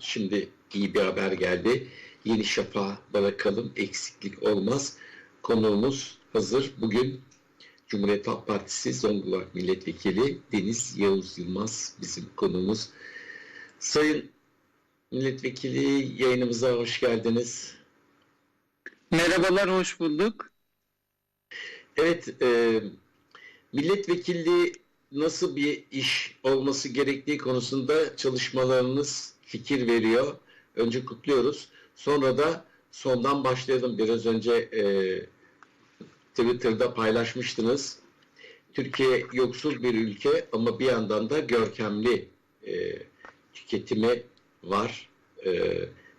Şimdi iyi bir haber geldi. Yeni şafağa bırakalım. Eksiklik olmaz. Konuğumuz hazır. Bugün Cumhuriyet Halk Partisi Zonguldak Milletvekili Deniz Yavuz Yılmaz bizim konuğumuz. Sayın Milletvekili yayınımıza hoş geldiniz. Merhabalar, hoş bulduk. Evet, e, milletvekilliği nasıl bir iş olması gerektiği konusunda çalışmalarınız fikir veriyor. Önce kutluyoruz. Sonra da sondan başlayalım. Biraz önce e, Twitter'da paylaşmıştınız. Türkiye yoksul bir ülke ama bir yandan da görkemli e, tüketimi var. E,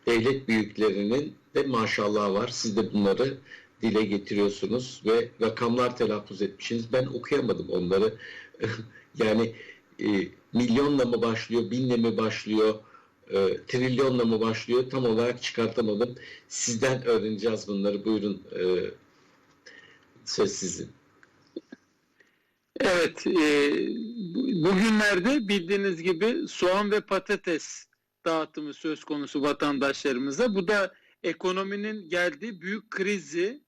devlet büyüklerinin de maşallah var. Siz de bunları dile getiriyorsunuz ve rakamlar telaffuz etmişsiniz. Ben okuyamadım onları. yani e, milyonla mı başlıyor, binle mi başlıyor, e, trilyonla mı başlıyor tam olarak çıkartamadım. Sizden öğreneceğiz bunları. Buyurun e, söz sizin. Evet, e, bu- bugünlerde bildiğiniz gibi soğan ve patates dağıtımı söz konusu vatandaşlarımıza. Bu da ekonominin geldiği büyük krizi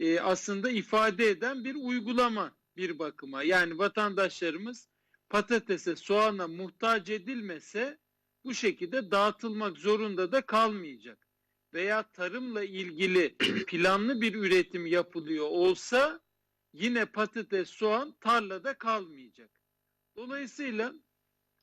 e, aslında ifade eden bir uygulama bir bakıma. Yani vatandaşlarımız patatese, soğana muhtaç edilmese bu şekilde dağıtılmak zorunda da kalmayacak. Veya tarımla ilgili planlı bir üretim yapılıyor olsa yine patates, soğan tarlada kalmayacak. Dolayısıyla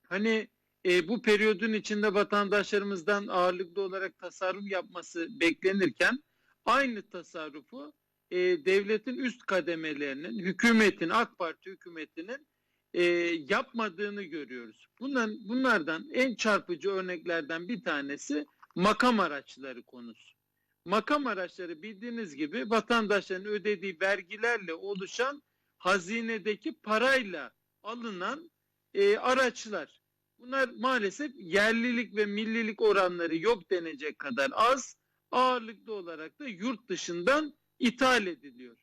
hani e, bu periyodun içinde vatandaşlarımızdan ağırlıklı olarak tasarruf yapması beklenirken aynı tasarrufu e, devletin üst kademelerinin, hükümetin, AK Parti hükümetinin e, yapmadığını görüyoruz. Bundan, bunlardan en çarpıcı örneklerden bir tanesi makam araçları konusu. Makam araçları bildiğiniz gibi vatandaşların ödediği vergilerle oluşan hazinedeki parayla alınan e, araçlar. Bunlar maalesef yerlilik ve millilik oranları yok denecek kadar az, ağırlıklı olarak da yurt dışından ithal ediliyor.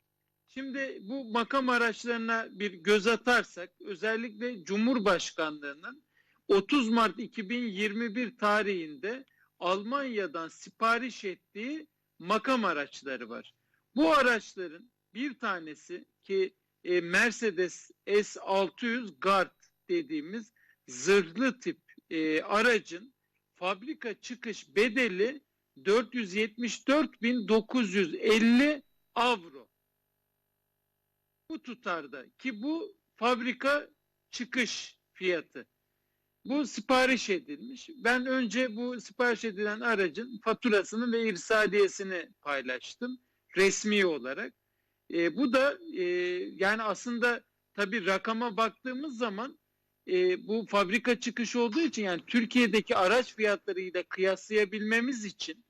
Şimdi bu makam araçlarına bir göz atarsak özellikle Cumhurbaşkanlığının 30 Mart 2021 tarihinde Almanya'dan sipariş ettiği makam araçları var. Bu araçların bir tanesi ki e, Mercedes S600 Guard dediğimiz zırhlı tip e, aracın fabrika çıkış bedeli 474.950 avro. Bu tutarda ki bu fabrika çıkış fiyatı. Bu sipariş edilmiş. Ben önce bu sipariş edilen aracın faturasını ve irsaliyesini paylaştım resmi olarak. E, bu da e, yani aslında tabii rakama baktığımız zaman e, bu fabrika çıkış olduğu için yani Türkiye'deki araç fiyatlarıyla kıyaslayabilmemiz için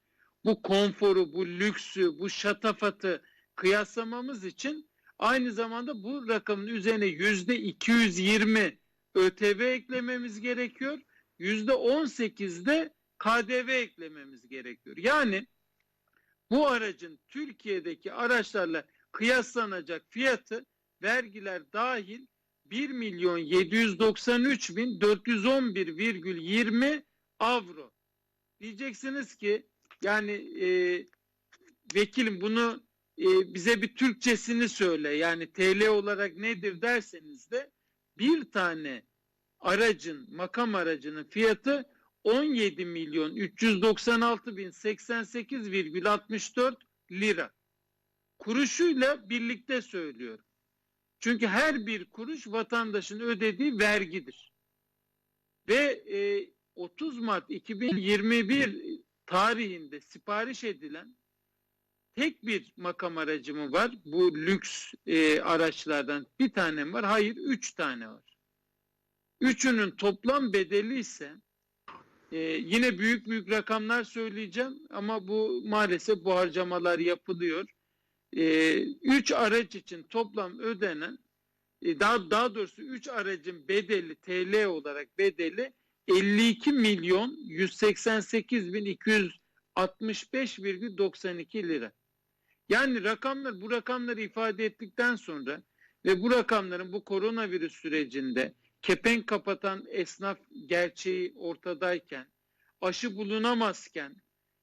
bu konforu, bu lüksü, bu şatafatı kıyaslamamız için aynı zamanda bu rakamın üzerine yüzde 220 ÖTV eklememiz gerekiyor. Yüzde 18 de KDV eklememiz gerekiyor. Yani bu aracın Türkiye'deki araçlarla kıyaslanacak fiyatı vergiler dahil 1 milyon 793 bin 411,20 avro. Diyeceksiniz ki yani e, vekilim bunu e, bize bir Türkçesini söyle. Yani TL olarak nedir derseniz de bir tane aracın, makam aracının fiyatı 17 milyon 396 bin 88,64 lira. Kuruşuyla birlikte söylüyorum. Çünkü her bir kuruş vatandaşın ödediği vergidir. Ve e, 30 Mart 2021 tarihinde sipariş edilen tek bir makam aracı mı var? Bu lüks e, araçlardan bir tane mi var? Hayır, üç tane var. Üçünün toplam bedeli ise e, yine büyük büyük rakamlar söyleyeceğim ama bu maalesef bu harcamalar yapılıyor. E, üç araç için toplam ödenen e, daha, daha doğrusu üç aracın bedeli TL olarak bedeli 52 milyon 188 bin 265,92 lira. Yani rakamlar bu rakamları ifade ettikten sonra ve bu rakamların bu koronavirüs sürecinde kepenk kapatan esnaf gerçeği ortadayken aşı bulunamazken,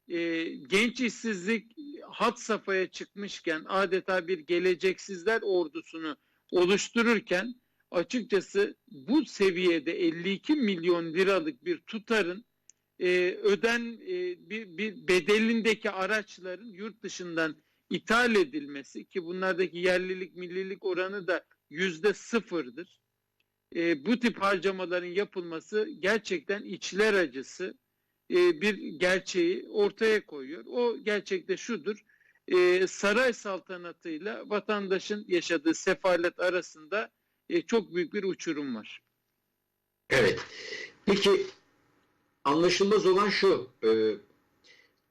e, genç işsizlik hat safhaya çıkmışken, adeta bir geleceksizler ordusunu oluştururken, açıkçası bu seviyede 52 milyon liralık bir tutarın e, öden e, bir, bir bedelindeki araçların yurt dışından ithal edilmesi ki bunlardaki yerlilik millilik oranı da yüzde sıfırdır. E, bu tip harcamaların yapılması gerçekten içler acısı e, bir gerçeği ortaya koyuyor. O gerçekte şudur. E, saray saltanatıyla vatandaşın yaşadığı sefalet arasında e, çok büyük bir uçurum var. Evet. Peki anlaşılmaz olan şu. e,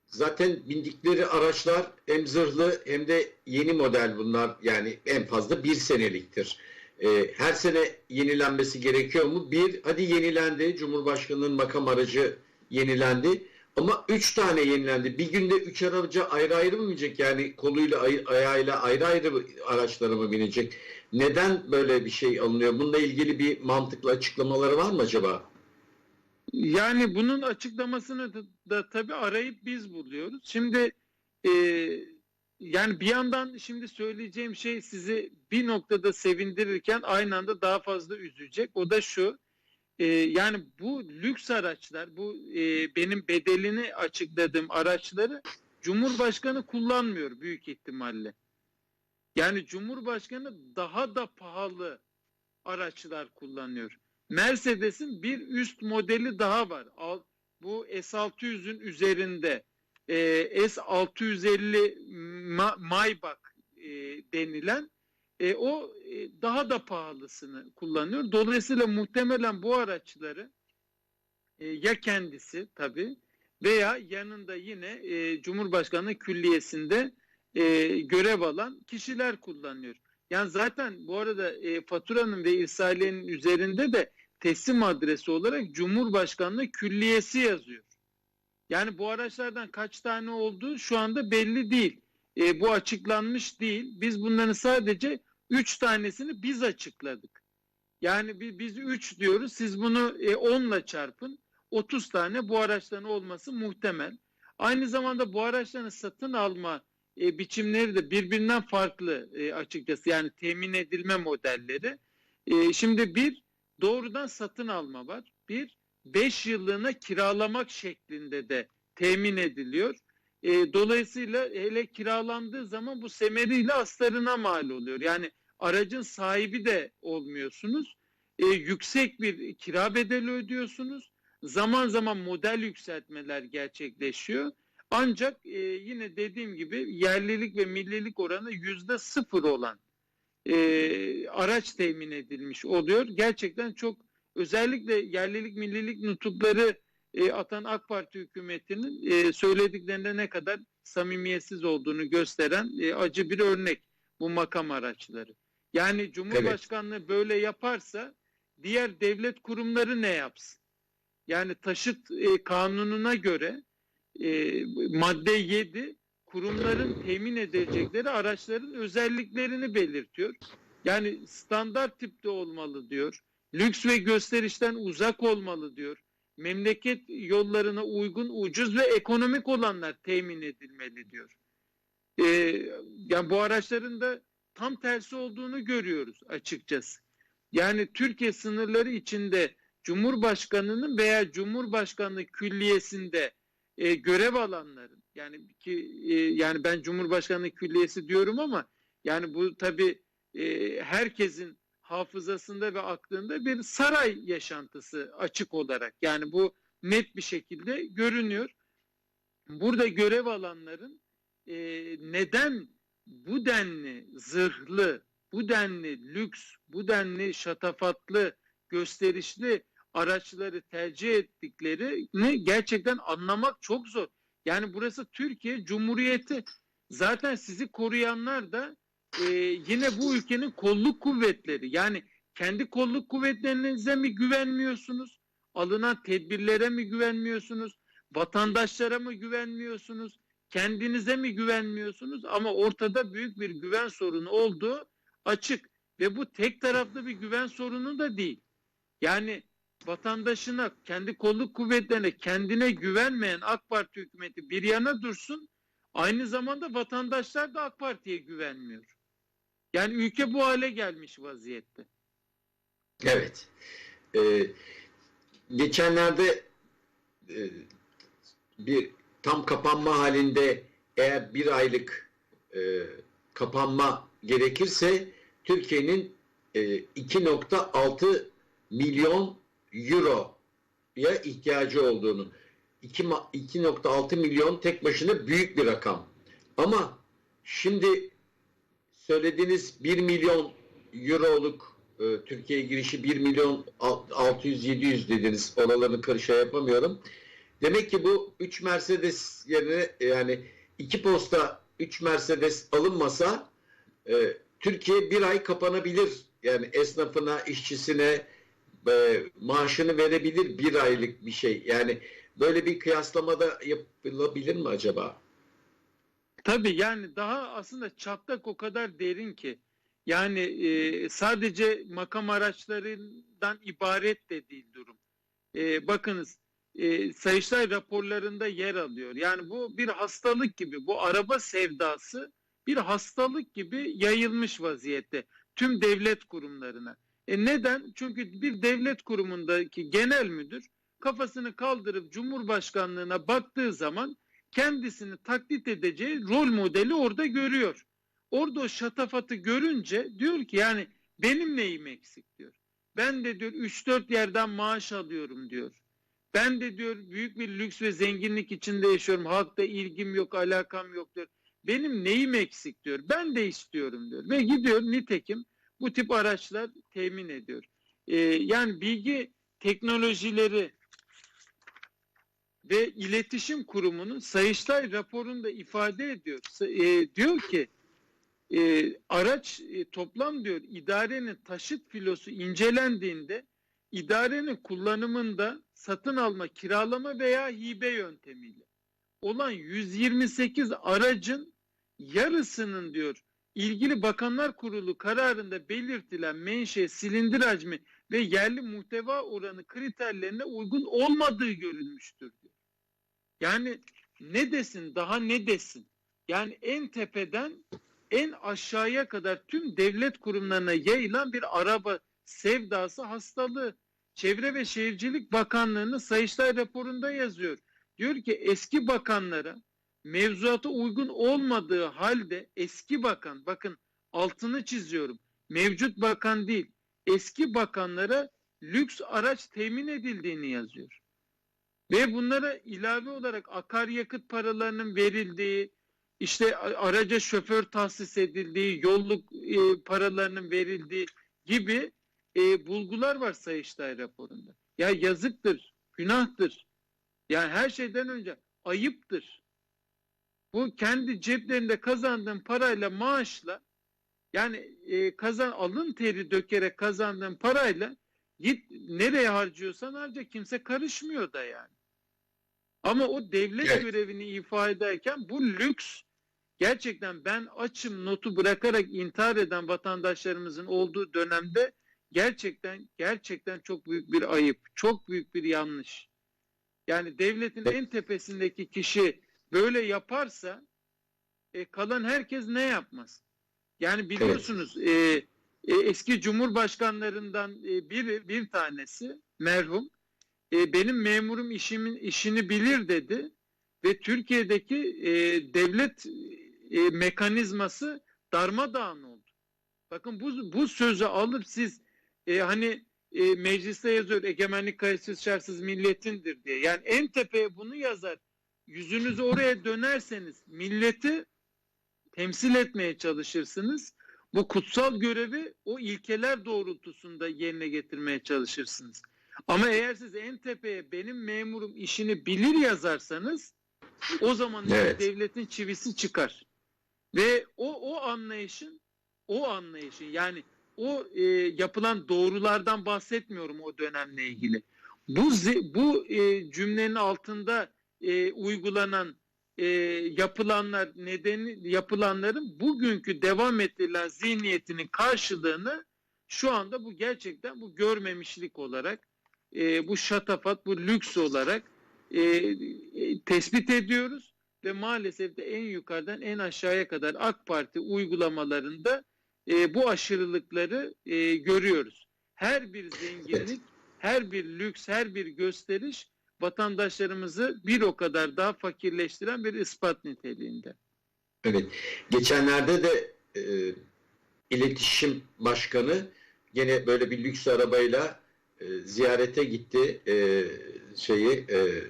zaten bindikleri araçlar hem zırhlı hem de yeni model bunlar. Yani en fazla bir seneliktir. E, her sene yenilenmesi gerekiyor mu? Bir, hadi yenilendi. Cumhurbaşkanının makam aracı yenilendi. Ama üç tane yenilendi. Bir günde üç aracı ayrı ayrı mı binecek? Yani koluyla, ay- ayağıyla ayrı ayrı araçlara mı binecek? Neden böyle bir şey alınıyor? Bununla ilgili bir mantıklı açıklamaları var mı acaba? Yani bunun açıklamasını da, da tabii arayıp biz buluyoruz. Şimdi e, yani bir yandan şimdi söyleyeceğim şey sizi bir noktada sevindirirken aynı anda daha fazla üzecek. O da şu. e, yani bu lüks araçlar, bu e, benim bedelini açıkladığım araçları Cumhurbaşkanı kullanmıyor büyük ihtimalle. Yani Cumhurbaşkanı daha da pahalı araçlar kullanıyor. Mercedes'in bir üst modeli daha var. Bu S600'ün üzerinde e, S650 Ma- Maybach e, denilen e, o e, daha da pahalısını kullanıyor. Dolayısıyla muhtemelen bu araçları e, ya kendisi tabii veya yanında yine e, Cumhurbaşkanı külliyesinde e, görev alan kişiler kullanıyor. Yani zaten bu arada e, faturanın ve irsaliyenin üzerinde de teslim adresi olarak Cumhurbaşkanlığı Külliyesi yazıyor. Yani bu araçlardan kaç tane olduğu şu anda belli değil. E, bu açıklanmış değil. Biz bunların sadece 3 tanesini biz açıkladık. Yani bi- biz 3 diyoruz. Siz bunu e, 10 ile çarpın. 30 tane bu araçların olması muhtemel. Aynı zamanda bu araçların satın alma e, biçimleri de birbirinden farklı e, açıkçası. Yani temin edilme modelleri. E, şimdi bir doğrudan satın alma var. Bir 5 yıllığına kiralamak şeklinde de temin ediliyor. E, dolayısıyla hele kiralandığı zaman bu semeriyle astarına mal oluyor. Yani aracın sahibi de olmuyorsunuz. E, yüksek bir kira bedeli ödüyorsunuz. Zaman zaman model yükseltmeler gerçekleşiyor. Ancak e, yine dediğim gibi yerlilik ve millilik oranı yüzde sıfır olan e, araç temin edilmiş oluyor. Gerçekten çok özellikle yerlilik millilik nutukları e, atan AK Parti hükümetinin e, söylediklerinde ne kadar samimiyetsiz olduğunu gösteren e, acı bir örnek bu makam araçları. Yani Cumhurbaşkanlığı böyle yaparsa diğer devlet kurumları ne yapsın? Yani taşıt e, kanununa göre e, madde 7 kurumların temin edecekleri araçların özelliklerini belirtiyor. Yani standart tipte olmalı diyor. Lüks ve gösterişten uzak olmalı diyor. Memleket yollarına uygun, ucuz ve ekonomik olanlar temin edilmeli diyor. Ee, yani bu araçların da tam tersi olduğunu görüyoruz açıkçası. Yani Türkiye sınırları içinde Cumhurbaşkanının veya Cumhurbaşkanlığı külliyesinde e, görev alanların yani ki e, yani ben Cumhurbaşkanlığı külliyesi diyorum ama yani bu tabi e, herkesin hafızasında ve aklında bir saray yaşantısı açık olarak yani bu net bir şekilde görünüyor. Burada görev alanların e, neden bu denli zırhlı, bu denli lüks, bu denli şatafatlı, gösterişli araçları tercih ettiklerini gerçekten anlamak çok zor. Yani burası Türkiye Cumhuriyeti. Zaten sizi koruyanlar da e, yine bu ülkenin kolluk kuvvetleri. Yani kendi kolluk kuvvetlerinize mi güvenmiyorsunuz? Alınan tedbirlere mi güvenmiyorsunuz? Vatandaşlara mı güvenmiyorsunuz? Kendinize mi güvenmiyorsunuz? Ama ortada büyük bir güven sorunu olduğu açık. Ve bu tek taraflı bir güven sorunu da değil. Yani vatandaşına, kendi kolluk kuvvetlerine, kendine güvenmeyen AK Parti hükümeti bir yana dursun. Aynı zamanda vatandaşlar da AK Parti'ye güvenmiyor. Yani ülke bu hale gelmiş vaziyette. Evet. Ee, geçenlerde e, bir tam kapanma halinde eğer bir aylık e, kapanma gerekirse Türkiye'nin e, 2.6 milyon euroya ihtiyacı olduğunu 2 ma- 2.6 milyon tek başına büyük bir rakam. Ama şimdi söylediğiniz 1 milyon euroluk e, Türkiye'ye girişi 1 milyon 600-700 dediniz. Oralarını karışa yapamıyorum. Demek ki bu 3 Mercedes yerine yani 2 posta 3 Mercedes alınmasa e, Türkiye bir ay kapanabilir. Yani esnafına, işçisine e, maaşını verebilir bir aylık bir şey. Yani böyle bir kıyaslamada yapılabilir mi acaba? Tabii yani daha aslında çatlak o kadar derin ki yani e, sadece makam araçlarından ibaret de değil durum. E, bakınız e, Sayıştay raporlarında yer alıyor. Yani bu bir hastalık gibi bu araba sevdası bir hastalık gibi yayılmış vaziyette tüm devlet kurumlarına. E neden? Çünkü bir devlet kurumundaki genel müdür kafasını kaldırıp Cumhurbaşkanlığına baktığı zaman kendisini taklit edeceği rol modeli orada görüyor. Orada o şatafatı görünce diyor ki yani benim neyim eksik diyor. Ben de diyor 3-4 yerden maaş alıyorum diyor. Ben de diyor büyük bir lüks ve zenginlik içinde yaşıyorum. Halkta ilgim yok, alakam yok diyor. Benim neyim eksik diyor. Ben de istiyorum diyor. Ve gidiyor nitekim bu tip araçlar temin ediyor. Ee, yani bilgi teknolojileri ve iletişim kurumunun Sayıştay raporunda ifade ediyor. E, diyor ki e, araç e, toplam diyor idarenin taşıt filosu incelendiğinde idarenin kullanımında satın alma, kiralama veya hibe yöntemiyle olan 128 aracın yarısının diyor ilgili bakanlar kurulu kararında belirtilen menşe, silindir hacmi ve yerli muhteva oranı kriterlerine uygun olmadığı görülmüştür diyor. Yani ne desin daha ne desin? Yani en tepeden en aşağıya kadar tüm devlet kurumlarına yayılan bir araba sevdası hastalığı. Çevre ve Şehircilik Bakanlığı'nın Sayıştay raporunda yazıyor. Diyor ki eski bakanlara mevzuata uygun olmadığı halde eski bakan bakın altını çiziyorum. Mevcut bakan değil eski bakanlara lüks araç temin edildiğini yazıyor. Ve bunlara ilave olarak akaryakıt paralarının verildiği, işte araca şoför tahsis edildiği, yolluk e, paralarının verildiği gibi e, bulgular var Sayıştay raporunda. Ya yazıktır, günahtır. Yani her şeyden önce ayıptır. Bu kendi ceplerinde kazandığın parayla, maaşla yani e, kazan alın teri dökerek kazandığın parayla git nereye harcıyorsan harca kimse karışmıyor da yani. Ama o devlet Evet. görevini ifa ederken bu lüks gerçekten ben açım notu bırakarak intihar eden vatandaşlarımızın olduğu dönemde gerçekten gerçekten çok büyük bir ayıp, çok büyük bir yanlış. Yani devletin en tepesindeki kişi böyle yaparsa e, kalan herkes ne yapmaz? Yani biliyorsunuz e, e, eski cumhurbaşkanlarından e, bir bir tanesi merhum e, benim memurum işimin işini bilir dedi ve Türkiye'deki e, devlet e, mekanizması darmadağın oldu. Bakın bu bu sözü alıp siz e, hani e, mecliste yazıyor egemenlik kayıtsız şartsız milletindir diye. Yani en tepeye bunu yazar. Yüzünüzü oraya dönerseniz milleti temsil etmeye çalışırsınız. Bu kutsal görevi o ilkeler doğrultusunda yerine getirmeye çalışırsınız. Ama eğer siz en tepeye benim memurum işini bilir yazarsanız o zaman Evet. devletin çivisi çıkar. Ve o o anlayışın o anlayışın yani o e, yapılan doğrulardan bahsetmiyorum o dönemle ilgili. Bu bu e, cümlenin altında e, uygulanan e, yapılanlar nedeni yapılanların bugünkü devam ettirilen zihniyetinin karşılığını şu anda bu gerçekten bu görmemişlik olarak e, bu şatafat, bu lüks olarak e, e, tespit ediyoruz ve maalesef de en yukarıdan en aşağıya kadar AK Parti uygulamalarında e, bu aşırılıkları e, görüyoruz. Her bir zenginlik, her bir lüks, her bir gösteriş vatandaşlarımızı bir o kadar daha fakirleştiren bir ispat niteliğinde. Evet. Geçenlerde de e, iletişim başkanı gene böyle bir lüks arabayla e, ziyarete gitti e, şeyi e,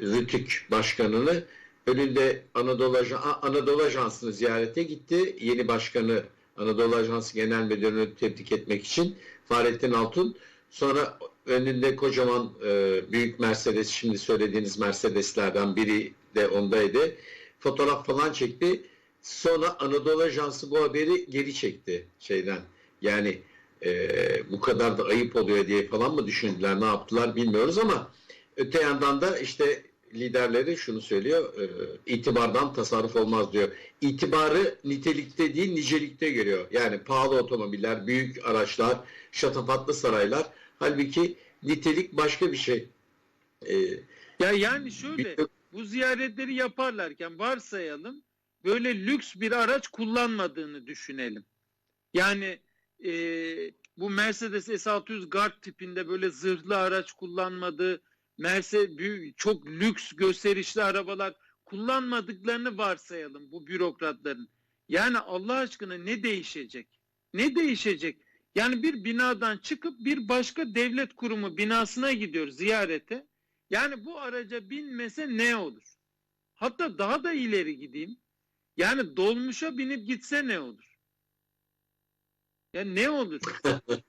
Rütük başkanını önünde Anadolu, Anadolu Ajansı'nı ziyarete gitti. Yeni başkanı Anadolu Ajansı Genel Müdürünü tebrik etmek için Fahrettin Altun. Sonra önünde kocaman e, büyük Mercedes şimdi söylediğiniz Mercedeslerden biri de ondaydı. Fotoğraf falan çekti. Sonra Anadolu Ajansı bu haberi geri çekti şeyden. Yani e, bu kadar da ayıp oluyor diye falan mı düşündüler, ne yaptılar bilmiyoruz ama öte yandan da işte liderleri şunu söylüyor, e, itibardan tasarruf olmaz diyor. İtibarı nitelikte değil nicelikte görüyor. Yani pahalı otomobiller, büyük araçlar, şatafatlı saraylar. Halbuki nitelik başka bir şey. E, Ya yani şöyle bir- bu ziyaretleri yaparlarken varsayalım böyle lüks bir araç kullanmadığını düşünelim. Yani e, bu Mercedes S600 Guard tipinde böyle zırhlı araç kullanmadığı, Mercedes büyük, çok lüks gösterişli arabalar kullanmadıklarını varsayalım bu bürokratların. Yani Allah aşkına ne değişecek? Ne değişecek? Yani bir binadan çıkıp bir başka devlet kurumu binasına gidiyor ziyarete. Yani bu araca binmese ne olur? Hatta daha da ileri gideyim. Yani dolmuşa binip gitse ne olur? Ya ne olur?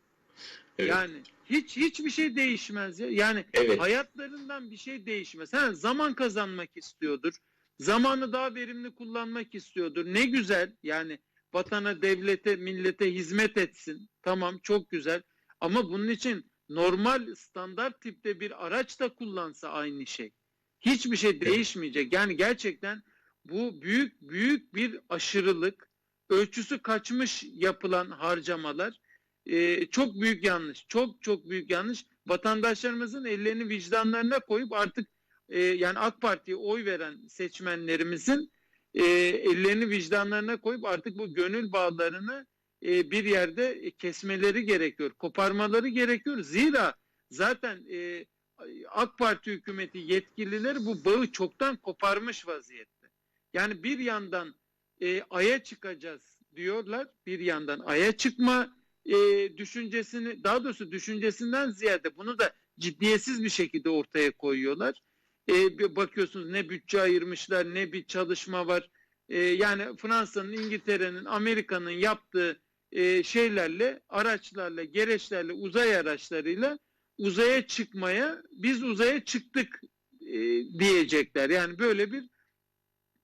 Evet. Yani hiç hiçbir şey değişmez ya. Yani Evet. hayatlarından bir şey değişmez. Ha, zaman kazanmak istiyordur. Zamanı daha verimli kullanmak istiyordur. Ne güzel. Yani vatana, devlete, millete hizmet etsin. Tamam çok güzel. Ama bunun için normal standart tipte bir araç da kullansa aynı şey. Hiçbir şey değişmeyecek. Yani gerçekten bu büyük büyük bir aşırılık. Ölçüsü kaçmış yapılan harcamalar. Ee, çok büyük yanlış. Çok çok büyük yanlış. Vatandaşlarımızın ellerini vicdanlarına koyup artık e, yani AK Parti'ye oy veren seçmenlerimizin e, ellerini vicdanlarına koyup artık bu gönül bağlarını e, bir yerde kesmeleri gerekiyor. Koparmaları gerekiyor. Zira zaten e, AK Parti hükümeti yetkilileri bu bağı çoktan koparmış vaziyette. Yani bir yandan e, aya çıkacağız diyorlar. Bir yandan aya çıkma e, düşüncesini daha doğrusu düşüncesinden ziyade bunu da ciddiyetsiz bir şekilde ortaya koyuyorlar. E, bir bakıyorsunuz ne bütçe ayırmışlar ne bir çalışma var. E, yani Fransa'nın, İngiltere'nin, Amerika'nın yaptığı e, şeylerle, araçlarla, gereçlerle, uzay araçlarıyla uzaya çıkmaya biz uzaya çıktık e, diyecekler. Yani böyle bir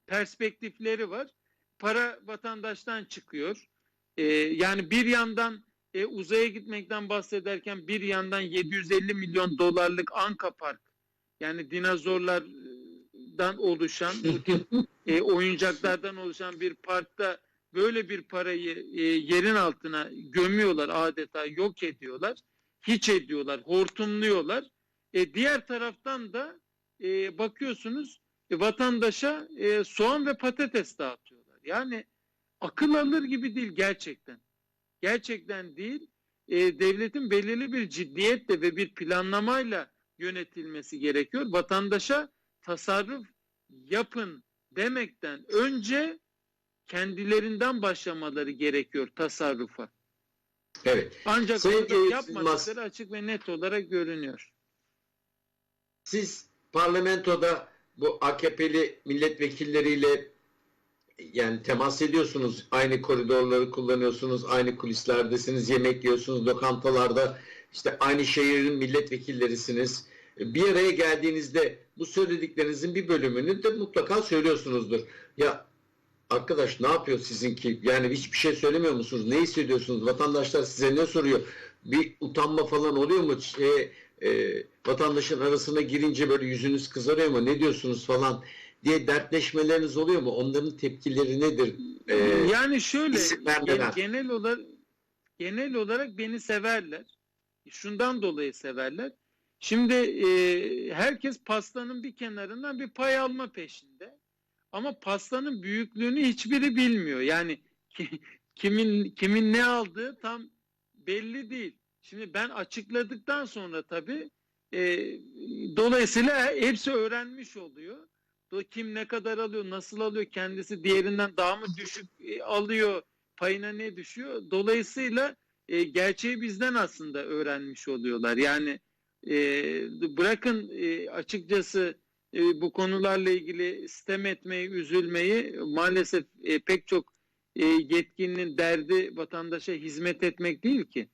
perspektifleri var. Para vatandaştan çıkıyor. E, yani bir yandan e, uzaya gitmekten bahsederken bir yandan 750 milyon dolarlık Anka Park yani dinozorlardan oluşan bu e, oyuncaklardan oluşan bir parkta böyle bir parayı e, yerin altına gömüyorlar adeta yok ediyorlar hiç ediyorlar hortumluyorlar. E, diğer taraftan da e, bakıyorsunuz e, vatandaşa e, soğan ve patates dağıtıyorlar. Yani akıl alır gibi değil gerçekten. Gerçekten değil. E, devletin belirli bir ciddiyetle ve bir planlamayla yönetilmesi gerekiyor. Vatandaşa tasarruf yapın demekten önce kendilerinden başlamaları gerekiyor tasarrufa. Evet. Ancak Sayın yapmadıkları açık ve net olarak görünüyor. Siz parlamentoda bu AKP'li milletvekilleriyle yani temas ediyorsunuz. Aynı koridorları kullanıyorsunuz. Aynı kulislerdesiniz. Yemek yiyorsunuz lokantalarda. işte aynı şehrin milletvekillerisiniz. Bir araya geldiğinizde bu söylediklerinizin bir bölümünü de mutlaka söylüyorsunuzdur. Ya arkadaş ne yapıyor sizinki? Yani hiçbir şey söylemiyor musunuz? Ne hissediyorsunuz? Vatandaşlar size ne soruyor? Bir utanma falan oluyor mu? Şey, e, vatandaşın arasına girince böyle yüzünüz kızarıyor mu? Ne diyorsunuz falan diye dertleşmeleriniz oluyor mu? Onların tepkileri nedir? Ee, yani şöyle gen- genel olarak genel olarak beni severler. Şundan dolayı severler. Şimdi e, herkes pastanın bir kenarından bir pay alma peşinde. Ama pastanın büyüklüğünü hiçbiri bilmiyor. Yani ki- kimin kimin ne aldığı tam belli değil. Şimdi ben açıkladıktan sonra tabii e, dolayısıyla hepsi öğrenmiş oluyor. Kim ne kadar alıyor, nasıl alıyor, kendisi diğerinden daha mı düşük e, alıyor, payına ne düşüyor. Dolayısıyla e, gerçeği bizden aslında öğrenmiş oluyorlar. Yani e, bırakın e, açıkçası e, bu konularla ilgili sitem etmeyi, üzülmeyi maalesef e, pek çok e, yetkinin derdi vatandaşa hizmet etmek değil ki.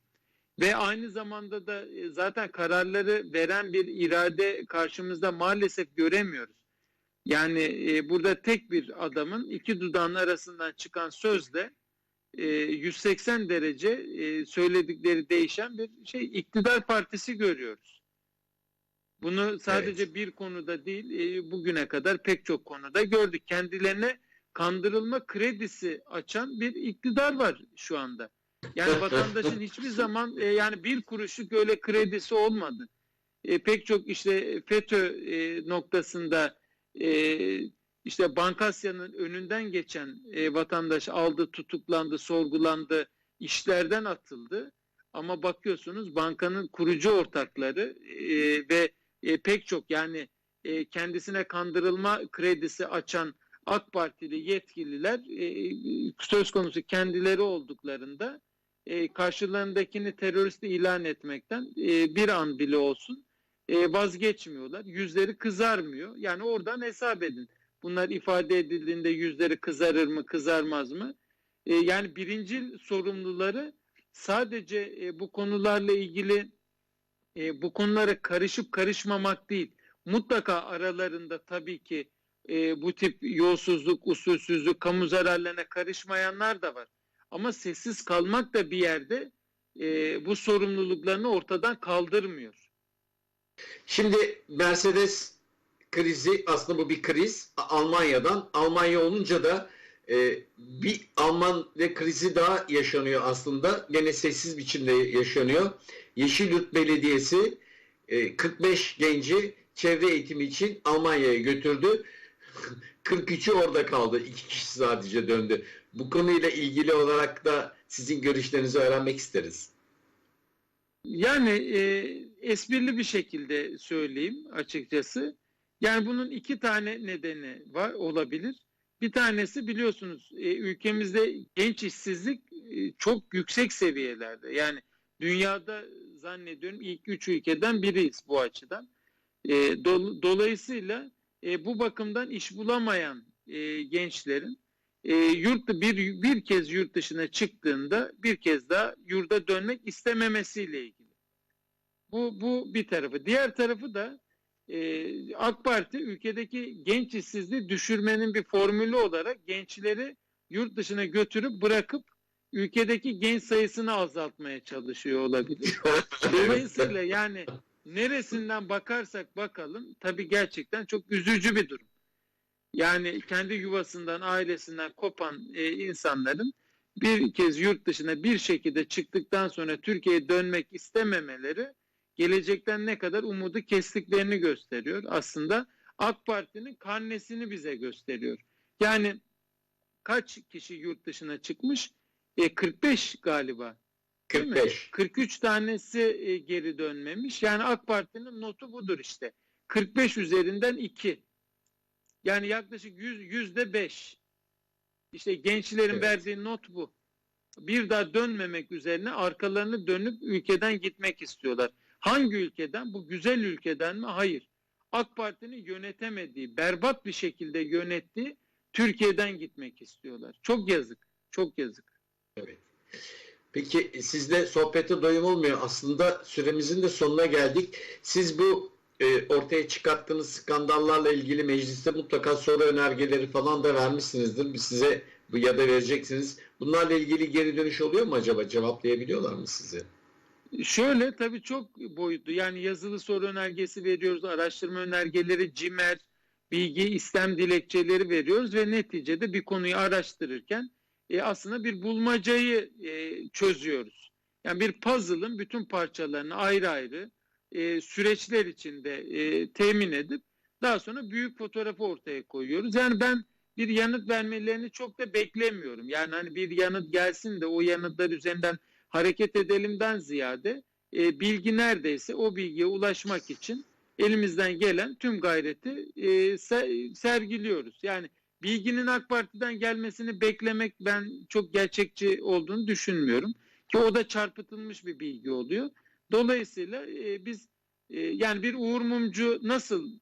Ve aynı zamanda da e, zaten kararları veren bir irade karşımızda maalesef göremiyoruz. Yani e, burada tek bir adamın iki dudağın arasından çıkan sözle e, 180 derece e, söyledikleri değişen bir şey iktidar partisi görüyoruz. Bunu sadece bir konuda değil e, bugüne kadar pek çok konuda gördük. Kendilerine kandırılma kredisi açan bir iktidar var şu anda. Yani vatandaşın hiçbir zaman e, yani bir kuruşluk öyle kredisi olmadı. E, pek çok işte FETÖ e, noktasında e, işte Bankasya'nın önünden geçen e, vatandaş aldı, tutuklandı, sorgulandı, işlerden atıldı. Ama bakıyorsunuz bankanın kurucu ortakları e, ve e, pek çok yani e, kendisine kandırılma kredisi açan AK Partili yetkililer e, söz konusu kendileri olduklarında e, karşılarındakini terörist ilan etmekten e, bir an bile olsun e, vazgeçmiyorlar. Yüzleri kızarmıyor. Yani oradan hesap edin. Bunlar ifade edildiğinde yüzleri kızarır mı, kızarmaz mı? E, yani birinci sorumluları sadece e, bu konularla ilgili e, bu konulara karışıp karışmamak değil. Mutlaka aralarında tabii ki e, bu tip yolsuzluk, usulsüzlük, kamu zararlarına karışmayanlar da var. Ama sessiz kalmak da bir yerde e, bu sorumluluklarını ortadan kaldırmıyor. Şimdi Mercedes krizi aslında bu bir kriz Almanya'dan. Almanya olunca da e, bir Alman ve krizi daha yaşanıyor aslında. Gene sessiz biçimde yaşanıyor. Yeşilyurt Belediyesi e, 45 genci çevre eğitimi için Almanya'ya götürdü. 43'ü orada kaldı. İki kişi sadece döndü. Bu konuyla ilgili olarak da sizin görüşlerinizi öğrenmek isteriz. Yani e, esprili bir şekilde söyleyeyim açıkçası. Yani bunun iki tane nedeni var olabilir. Bir tanesi biliyorsunuz e, ülkemizde genç işsizlik e, çok yüksek seviyelerde. Yani dünyada zannediyorum ilk üç ülkeden biriyiz bu açıdan. E, do, dolayısıyla bu bakımdan iş bulamayan gençlerin e, yurt bir bir kez yurt dışına çıktığında bir kez daha yurda dönmek istememesiyle ilgili. Bu bu bir tarafı. Diğer tarafı da e, AK Parti ülkedeki genç işsizliği düşürmenin bir formülü olarak gençleri yurt dışına götürüp bırakıp ülkedeki genç sayısını azaltmaya çalışıyor olabilir. Dolayısıyla yani neresinden bakarsak bakalım tabii gerçekten çok üzücü bir durum. Yani kendi yuvasından, ailesinden kopan e, insanların bir kez yurt dışına bir şekilde çıktıktan sonra Türkiye'ye dönmek istememeleri gelecekten ne kadar umudu kestiklerini gösteriyor. Aslında AK Parti'nin karnesini bize gösteriyor. Yani kaç kişi yurt dışına çıkmış? E, 45 galiba. Değil mi? 45. 43 tanesi e, geri dönmemiş. Yani AK Parti'nin notu budur işte. 45 üzerinden 2. Yani yaklaşık 100 yüzde 5. İşte gençlerin Evet. verdiği not bu. Bir daha dönmemek üzerine arkalarını dönüp ülkeden gitmek istiyorlar. Hangi ülkeden? Bu güzel ülkeden mi? Hayır. AK Parti'nin yönetemediği, berbat bir şekilde yönettiği Türkiye'den gitmek istiyorlar. Çok yazık. Çok yazık. Evet. Peki sizle sohbete doyum olmuyor. Aslında süremizin de sonuna geldik. Siz bu e, ortaya çıkarttığınız skandallarla ilgili mecliste mutlaka soru önergeleri falan da vermişsinizdir. Biz size ya da vereceksiniz. Bunlarla ilgili geri dönüş oluyor mu acaba? Cevaplayabiliyorlar mı sizi? Şöyle tabii çok boyutlu. Yani yazılı soru önergesi veriyoruz, araştırma önergeleri, CİMER, bilgi istem dilekçeleri veriyoruz ve neticede bir konuyu araştırırken e, aslında bir bulmacayı e, çözüyoruz. Yani bir puzzle'ın bütün parçalarını ayrı ayrı e, süreçler içinde e, temin edip daha sonra büyük fotoğrafı ortaya koyuyoruz. Yani ben bir yanıt vermelerini çok da beklemiyorum. Yani hani bir yanıt gelsin de o yanıtlar üzerinden hareket edelimden ziyade e, bilgi neredeyse o bilgiye ulaşmak için elimizden gelen tüm gayreti e, se- sergiliyoruz. Yani bilginin AK Parti'den gelmesini beklemek ben çok gerçekçi olduğunu düşünmüyorum. Ki o da çarpıtılmış bir bilgi oluyor. Dolayısıyla e, biz e, yani bir Uğur Mumcu nasıl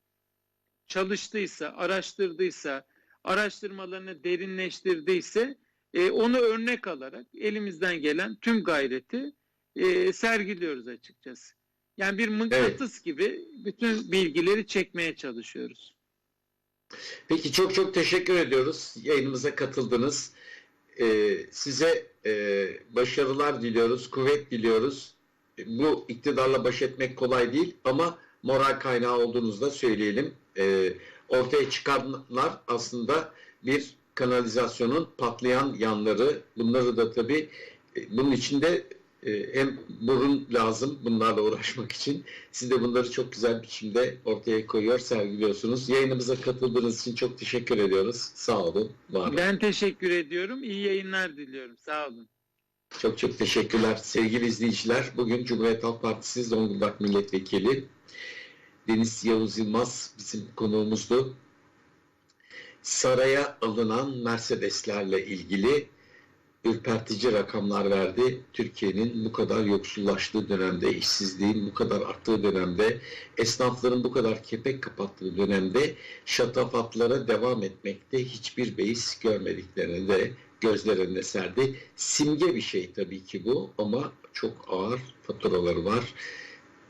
çalıştıysa, araştırdıysa, araştırmalarını derinleştirdiyse e, onu örnek alarak elimizden gelen tüm gayreti e, sergiliyoruz açıkçası. Yani bir mıknatıs gibi bütün bilgileri çekmeye çalışıyoruz. Peki çok çok teşekkür ediyoruz. Yayınımıza katıldınız. Ee, size e, başarılar diliyoruz, kuvvet diliyoruz. E, Bu iktidarla baş etmek kolay değil ama moral kaynağı olduğunuzu da söyleyelim. Ee, ortaya çıkanlar aslında bir kanalizasyonun patlayan yanları. Bunları da tabii e, bunun içinde e, hem burun lazım bunlarla uğraşmak için. Siz de bunları çok güzel biçimde ortaya koyuyor, sergiliyorsunuz. Yayınımıza katıldığınız için çok teşekkür ediyoruz. Sağ olun, var olun. Ben teşekkür ediyorum. İyi yayınlar diliyorum. Sağ olun. Çok çok teşekkürler sevgili izleyiciler. Bugün Cumhuriyet Halk Partisi Zonguldak Milletvekili Deniz Yavuz Yılmaz bizim konuğumuzdu. Saraya alınan Mercedeslerle ilgili ürpertici rakamlar verdi. Türkiye'nin bu kadar yoksullaştığı dönemde, işsizliğin bu kadar arttığı dönemde, esnafların bu kadar kepek kapattığı dönemde şatafatlara devam etmekte hiçbir beis görmediklerini de gözler önüne serdi. Simge bir şey tabii ki bu ama çok ağır faturaları var.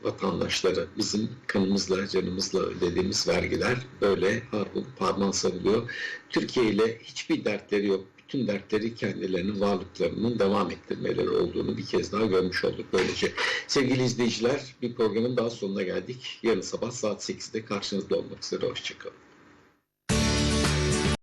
Vatandaşları bizim kanımızla, canımızla ödediğimiz vergiler böyle parmağı sarılıyor. Türkiye ile hiçbir dertleri yok. Bütün dertleri kendilerinin varlıklarının devam ettirmeleri olduğunu bir kez daha görmüş olduk böylece. Sevgili izleyiciler bir programın daha sonuna geldik. Yarın sabah saat 8'de karşınızda olmak üzere. Hoşçakalın.